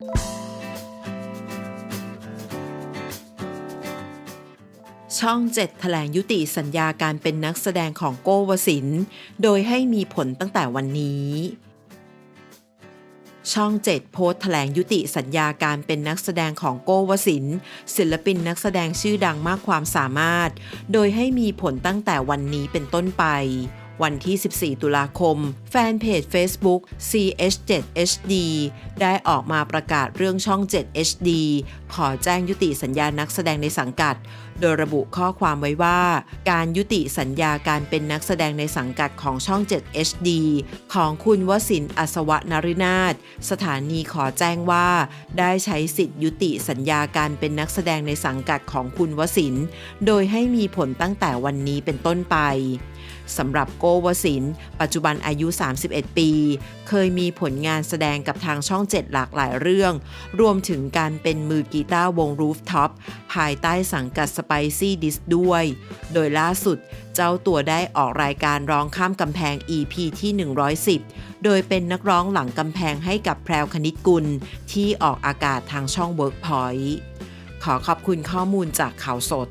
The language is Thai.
ช่อง7แถลงยุติสัญญาการเป็นนักแสดงของโก้วสินทร์โดยให้มีผลตั้งแต่วันนี้ ช่อง7โพสต์แถลงยุติสัญญาการเป็นนักแสดงของโก้วสินทร์ศิลปินนักแสดงชื่อดังมากความสามารถ โดยให้มีผลตั้งแต่วันนี้เป็นต้นไป วันที่ 14 ตุลาคม แฟนเพจ Facebook CH7HD ได้ออกมาประกาศเรื่องช่อง 7 HD ขอแจ้งยุติสัญญานักแสดงในสังกัด โดยระบุข้อความไว้ว่า การยุติสัญญาการเป็นนักแสดงในสังกัดของช่อง 7 HD ของคุณวสินอัศวนรินาถสถานีขอแจ้งว่า ได้ใช้สิทธิยุติสัญญาการเป็นนักแสดงในสังกัดของคุณวสิน โดยให้มีผลตั้งแต่วันนี้เป็นต้นไปสำหรับโกวสิน ปัจจุบันอายุ 31 ปี เคยมีผลงานแสดงกับทางช่อง 7 หลากหลายเรื่อง รวมถึงการเป็นมือกีตาร์วง Rooftop ภายใต้สังกัด Spicy d i s ด้วย โดยล่าสุดเจ้าตัวได้ออกรายการร้องข้ามกำแพง EP ที่ 110 โดยเป็นนักร้องหลังกำแพงให้กับแพรวคณิตกุล ที่ออกอากาศทางช่อง Workpoint ขอขอบคุณข้อมูลจากข่าวสด